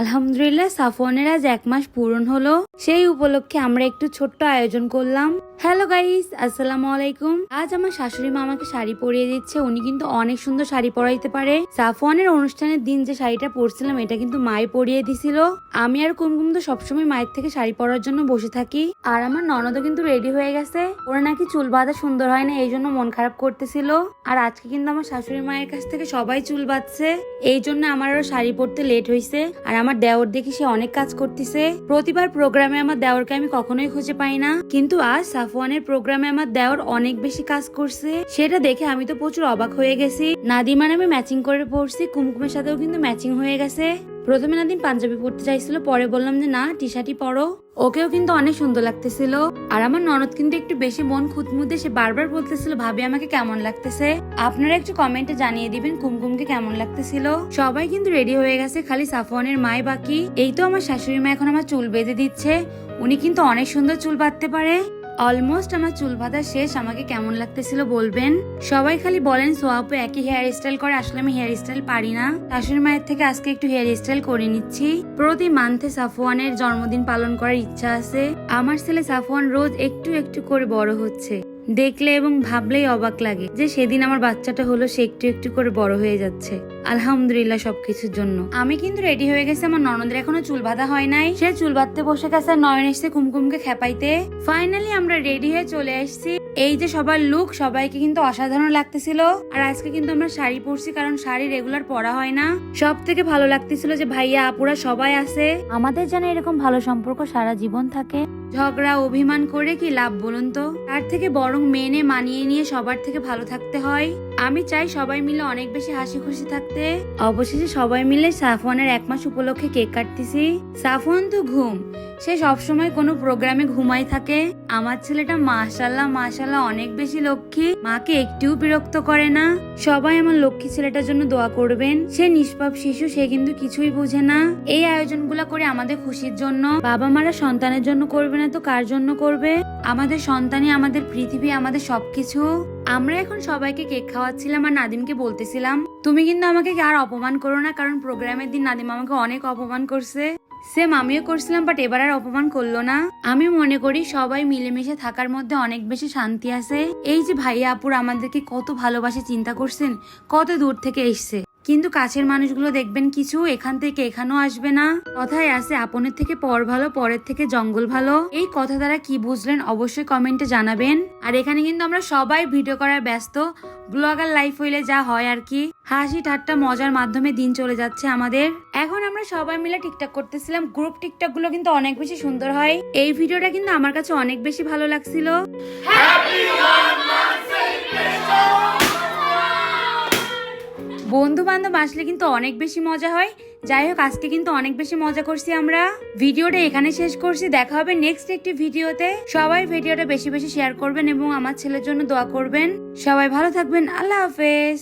আলহামদুলিল্লাহ সাফনের আজ এক মাস পূরণ হলো। সেই উপলক্ষে আমরা একটু ছোট্ট আয়োজন করলাম। হ্যালো গাইস আসসালামু আলাইকুম আজ আমার শাশুড়ি মা আমাকে শাড়ি পরিয়ে দিচ্ছে। উনি কিন্তু অনেক সুন্দর শাড়ি পরাইতে পারে। সাফওয়ানের অনুষ্ঠানের দিন যে শাড়িটা পরছিলাম, এটা কিন্তু মাই পরিয়ে দিছিল। আমি আর কুমকুম তো সবসময় মায়ের থেকে শাড়ি পরার জন্য বসে থাকি। আর আমার ননদও কিন্তু রেডি হয়ে গেছে। ওরা নাকি চুল বাঁধা সুন্দর হয় না এই জন্য মন খারাপ করতেছিল। আর আজকে কিন্তু আমার শাশুড়ি মায়ের কাছ থেকে সবাই চুল বাঁধছে। এই জন্য আমার আরও শাড়ি পরতে লেট হয়েছে আর আমার দেওর দেখি সে অনেক কাজ করতেছে। প্রতিবার প্রোগ্রামে আমার দেওরকে আমি কখনোই খুঁজে পাই না। কিন্তু আজ সাফওয়ানের প্রোগ্রামে আমার দেওয়ার অনেক বেশি কাজ করছে। সেটা দেখে আমি তো প্রচুর অবাক হয়ে গেছি। নাদিমার আমি ম্যাচিং করে পড়ছি, কুমকুমের সাথেও কিন্তু ম্যাচিং হয়ে গেছে। প্রথমে নাদিম পাঞ্জাবি পরতে চাইছিল, পরে বললাম যে, না টি শার্টই পরো। ওকেও কিন্তু অনেক সুন্দর লাগতেছিল। আর আমার ননদ কিন্তু একটু বেশি মন খুঁতমুদে সে বারবার বলতেছিল, ভাবি, আমাকে কেমন লাগতেছে? আপনারা একটু কমেন্টে জানিয়ে দিবেন কুমকুমকে কেমন লাগতেছিল। সবাই কিন্তু রেডি হয়ে গেছে, খালি সাফওয়ানের মাই বাকি। এই তো আমার শাশুড়ি মা এখন আমার চুল বেঁধে দিচ্ছে। উনি কিন্তু অনেক সুন্দর চুল বাঁধতে পারে। অলমোস্ট আমার চুল বাঁধা শেষ, আমাকে কেমন লাগতেছিল বলবেন? সবাই খালি বলেন সোয়াপু একই হেয়ার স্টাইল করে, আসলে আমি হেয়ার স্টাইল পারি না। শাশুড়ি মায়ের থেকে আজকে একটু হেয়ার স্টাইল করে নিচ্ছি। প্রতি মান্থে সাফওয়ানের জন্মদিন পালন করার ইচ্ছা আছে। আমার ছেলে সাফওয়ান রোজ একটু একটু করে বড় হচ্ছে। দেখলে এবং ভাবলেই অবাক লাগে যে সেদিন আমার বাচ্চাটা হলো, সে একটু একটু করে বড় হয়ে যাচ্ছে। আলহামদুলিল্লাহ সবকিছুর জন্য। আমি কিন্তু রেডি হয়ে গেছি, আমার ননদের এখনও চুল বাঁধা হয় নাই। সে চুল বাঁধতে বসে গেছে আর নয়ন এসছে কুমকুমকে খেপাইতে। ফাইনালি আমরা রেডি হয়ে চলে আসছি। এই যে সবার লুক সবাইকে কিন্তু অসাধারণ লাগতেছিল। আর আজকে কিন্তু আমরা শাড়ি পরছি, কারণ শাড়ি রেগুলার পরা হয় না। সব থেকে ভালো লাগতেছিল যে, ভাইয়া, আপুরা সবাই আছে। আমাদের যেন এরকম ভালো সম্পর্ক সারা জীবন থাকে। ঝগড়া, অভিমান করে কি লাভ বলুন তো? তার থেকে বরং মেনে মানিয়ে নিয়ে সবার থেকে ভালো থাকতে হয়। আমি চাই সবাই মিলে অনেক বেশি হাসি খুশি থাকতে। অবশেষে সবাই মিলে সাফওয়ানের এক মাস উপলক্ষে কেক কাটতেছি। সাফওয়ান তো ঘুম। সে সবসময় কোনো প্রোগ্রামে ঘুমাই থাকে। আমার ছেলেটা মাশাল্লাহ মাশাল্লাহ অনেক বেশি লক্ষ্মী। মাকে একটুও বিরক্ত করে না। সবাই আমার লক্ষ্মী ছেলেটার জন্য দোয়া করবেন। সে নিষ্পাপ শিশু, সে কিন্তু কিছুই বুঝে না। এই আয়োজনগুলো করে আমাদের খুশির জন্য। বাবা মারা সন্তানের জন্য করবে না তো কার জন্য করবে? আমাদের সন্তানই আমাদের পৃথিবী, আমাদের সবকিছু। আমরা এখন সবাইকে কেক খাওয়াচ্ছিলাম আর নাদিমকে বলতেছিলাম, তুমি কিন্তু আমাকে আর অপমান করো না, কারণ প্রোগ্রামের দিন নাদিম আমাকে অনেক অপমান করছে। সেম আমিও করছিলাম বাট এবার আর অপমান করল না। আমি মনে করি সবাই মিলেমিশে থাকার মধ্যে অনেক বেশি শান্তি আছে। এই যে ভাইয়া আপুর আমাদেরকে কত ভালোবাসে, চিন্তা করছেন? কত দূর থেকে এসছে। কিন্তু কাছের মানুষগুলো দেখবেন কিছু, এখান থেকে এখানেও আসবে না। কথায় আছে, আপনের থেকে পর ভালো, পরের থেকে জঙ্গল ভালো। এই কথা দ্বারা কি বুঝলেন, অবশ্যই কমেন্টে জানাবেন। আর এখানে কিন্তু আমরা সবাই ভিডিও করার ব্যস্ত। ব্লগার লাইফ হইলে যা হয় আর কি। হাসি ঠাট্টা মজার মাধ্যমে দিন চলে যাচ্ছে আমাদের। এখন আমরা সবাই মিলে টিকটক করতেছিলাম। গ্রুপ টিকটকগুলো কিন্তু অনেক বেশি সুন্দর হয়। এই ভিডিওটা কিন্তু আমার কাছে অনেক বেশি ভালো লাগছিল। বন্ধু বান্ধব আসলে কিন্তু অনেক বেশি মজা হয়। যাই হোক, আজকে কিন্তু অনেক বেশি মজা করছি আমরা। ভিডিওটা এখানে শেষ করছি। দেখা হবে নেক্সট একটি ভিডিওতে। সবাই ভিডিওটা বেশি বেশি শেয়ার করবেন এবং আমার ছেলের জন্য দোয়া করবেন। সবাই ভালো থাকবেন। আল্লাহ হাফেজ।